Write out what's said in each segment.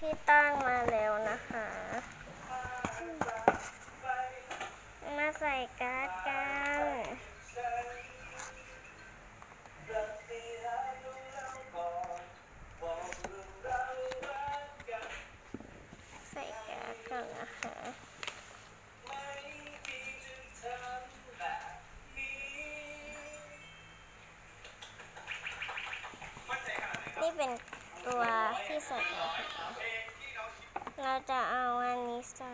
พี่ตั้งมาแล้วนะคะ มาใส่การ์ดกันใส่การ์ก่นนะคะนี่เป็น ตัวที่ใส่เราจะเอาอันนี้ใส่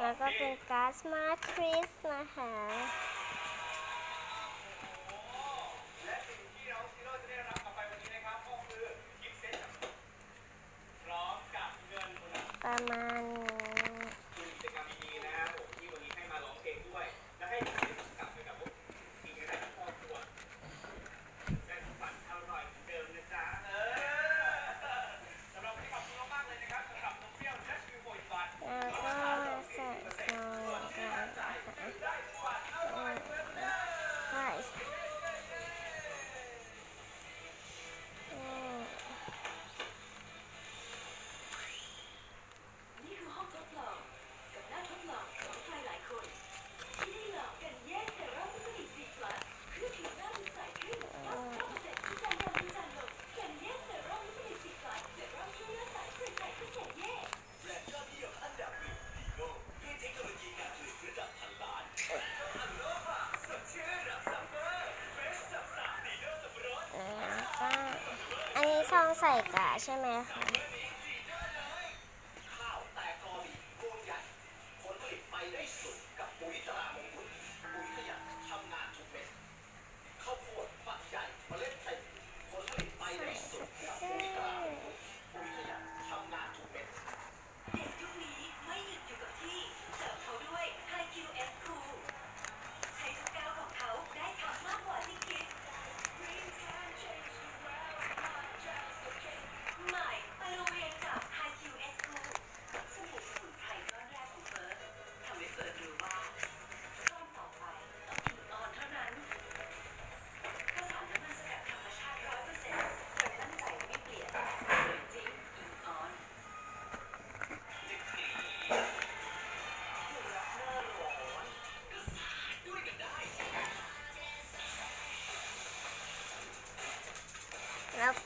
แล้วก็เป็นก๊าซมาคริสนะคะ ใส่กะใช่ไหมคะ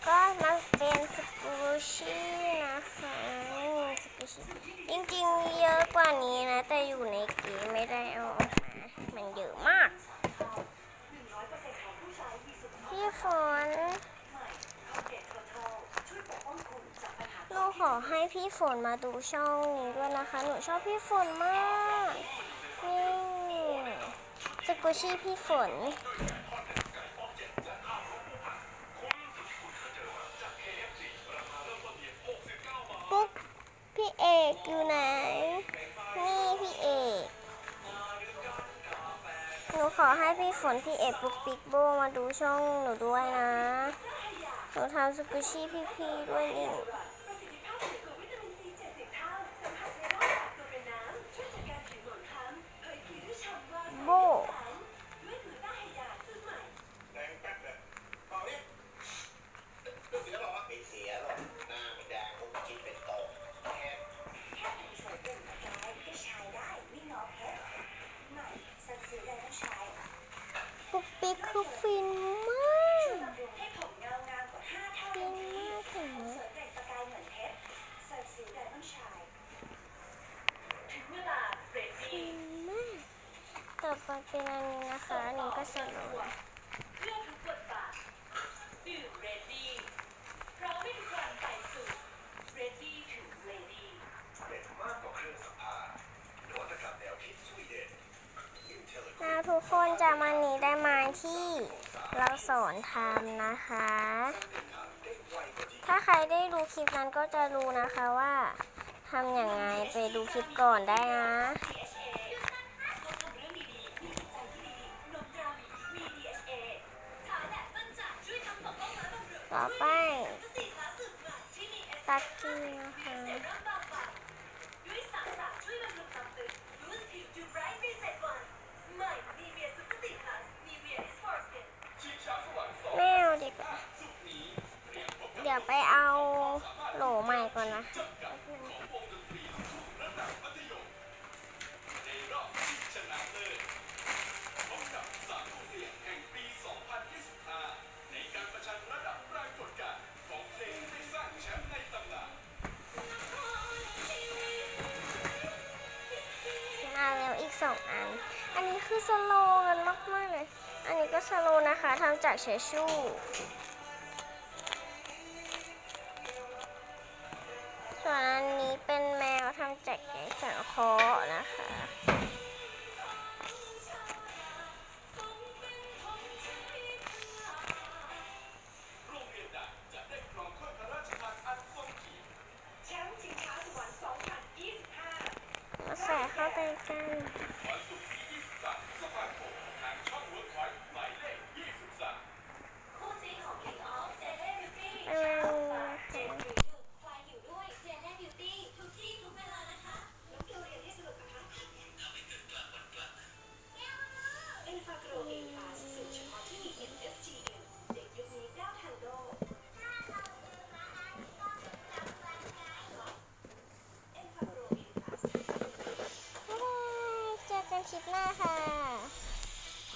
ก็มาเป็นสกูชี่นะคะสกูชี่จริงๆเยอะกว่านี้นะ แต่อยู่ในเกมไม่ได้เอาออกมามันเยอะมาก พี่ฝนหนูขอให้พี่ฝนมาดูช่องนี้ด้วยนะคะ หนูชอบพี่ฝนมากนี่สกูชี่พี่ฝน อกอยู่ไหน นี่พี่เอก หนูขอให้พี่ฝนพี่เอกปุ๊กปิ๊กโบมาดูช่องหนูด้วยนะ หนูทำสกุชี่พี่ๆด้วยนี่ สน้าอทุกคนจะมาหนีได้มาที่เราสอนทำนะคะ ถ้าใครได้ดูคลิปนั้นก็จะรู้นะคะว่าทำอย่างไงไปดูคลิปก่อนได้นะ ตักกี้นะคะแมวดีกเดี๋ยวไปเอาโหลใหม่ก่อนนะือสโลว์กันมากมากเลย อันนี้ก็สโลว์นะคะทำจากเชชูส่วนอันนี้เป็นแมวทำจากไก่สังเคราะห์นะคะ หน้าค่ะ